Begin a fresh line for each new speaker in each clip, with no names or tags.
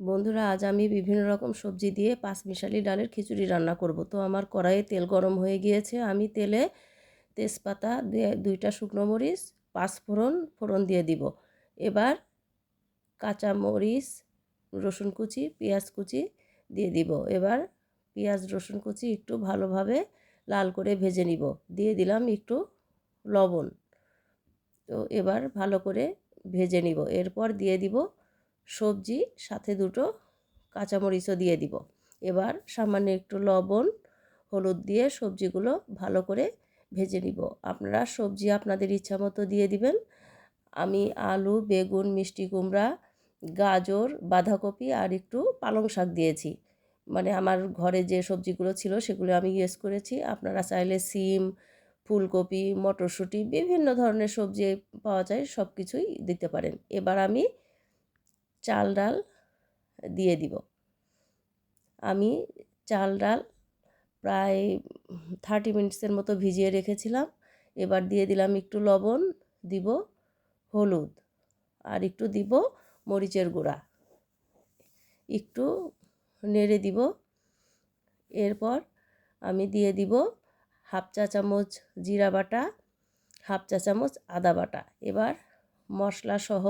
বন্ধুরা, আজ আমি বিভিন্ন রকম সবজি দিয়ে পাঁচমিশালি ডালের খিচুড়ি রান্না করব। তো আমার কড়াইয়ে তেল গরম হয়ে গিয়েছে। আমি তেলে তেজপাতা দুইটা শুকনো মরিচ পাঁচফোড়ন ফোড়ন দিয়ে দিব। এবার কাঁচা মরিচ, রসুন কুচি, পেঁয়াজ কুচি দিয়ে দিব। এবার পেঁয়াজ, রসুন কুচি একটু ভালোভাবে লাল করে ভেজে নিব। দিয়ে দিলাম একটু লবণ। তো এবার ভালো করে ভেজে নিব। এরপর দিয়ে দিব সবজি, সাথে দুটো কাঁচামরিচও দিয়ে দিব। এবার সামান্য একটু লবণ, হলুদ দিয়ে সবজিগুলো ভালো করে ভেজে নিব। আপনারা সবজি আপনাদের ইচ্ছা মতো দিয়ে দিবেন। আমি আলু, বেগুন, মিষ্টি কুমড়া, গাজর, বাঁধাকপি আর একটু পালং শাক দিয়েছি। মানে আমার ঘরে যে সবজিগুলো ছিল সেগুলো আমি ইউজ করেছি। আপনারা চাইলে সিম, ফুলকপি, মটরশুঁটি, বিভিন্ন ধরনের সবজি পাওয়া যায় সব কিছুই দিতে পারেন। এবার আমি চাল, ডাল দিয়ে দিব। আমি চাল, ডাল প্রায় থার্টি মিনিটসের মতো ভিজিয়ে রেখেছিলাম। এবার দিয়ে দিলাম একটু লবণ, দিব হলুদ আর একটু দিব মরিচের গুঁড়া। একটু নেড়ে দিব। এরপর আমি দিয়ে দিব হাফ চা চামচ জিরা বাটা, হাফ চা চামচ আদা বাটা। এবার মশলা সহ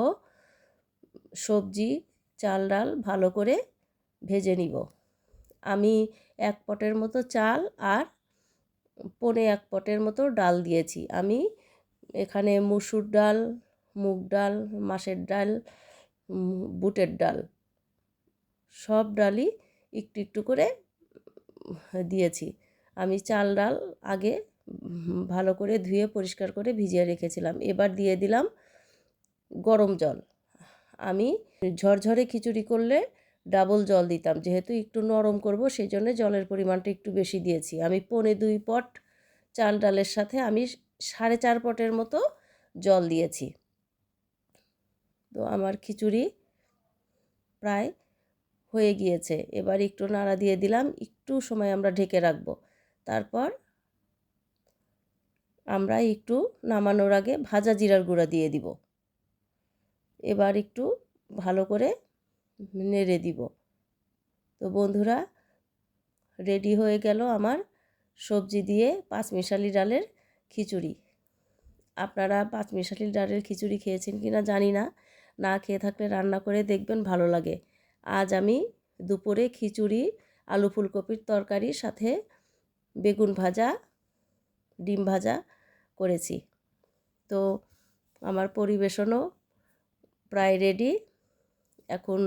সবজি, চাল, ডাল ভালো করে ভেজে নিব। আমি এক পটের মতো চাল আর পনে এক পটের মতো ডাল দিয়েছি। আমি এখানে মুসুর ডাল, মুগ ডাল মাসের ডাল বুটের ডাল সব ডালই একটু একটু করে দিয়েছি। আমি চাল, ডাল আগে ভালো করে ধুয়ে পরিষ্কার করে ভিজিয়ে রেখেছিলাম। এবার দিয়ে দিলাম গরম জল। আমি ঝরঝরে খিচুড়ি করলে ডাবল জল দিতাম। যেহেতু একটু নরম করব সেই জন্য জলের পরিমাণটা একটু বেশি দিয়েছি। আমি পনে দুই পট চাল ডালের সাথে আমি সাড়ে চার পটের মতো জল দিয়েছি। তো আমার খিচুড়ি প্রায় হয়ে গিয়েছে। এবার একটু নাড়া দিয়ে দিলাম, একটু সময় আমরা ঢেকে রাখব। তারপর আমরা একটু নামানোর আগে ভাজা জিরার গুঁড়া দিয়ে দিব। এবার একটু ভালো করে নেড়ে দিব। তো বন্ধুরা, রেডি হয়ে গেল আমার সবজি দিয়ে পাঁচমিশালি ডালের খিচুড়ি। আপনারা পাঁচমিশালি ডালের খিচুড়ি খেয়েছেন কি না জানি না। না খেয়ে থাকলে রান্না করে দেখবেন ভালো লাগে। আজ আমি দুপুরে খিচুড়ি, আলু ফুলকপির তরকারির সাথে বেগুন ভাজা, ডিম ভাজা করেছি। তো আমার পরিবেশনও প্রায় রেডি এখন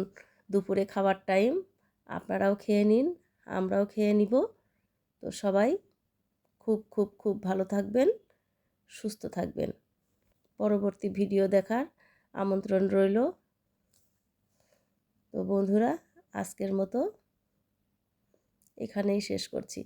দুপুরে খাবার টাইম আপনারাও খেয়ে নিন, আমরাও খেয়ে নিব। তো সবাই খুব খুব খুব ভালো থাকবেন, সুস্থ থাকবেন। পরবর্তী ভিডিও দেখার আমন্ত্রণ রইল। তো বন্ধুরা, আজকের মতো এখানেই শেষ করছি।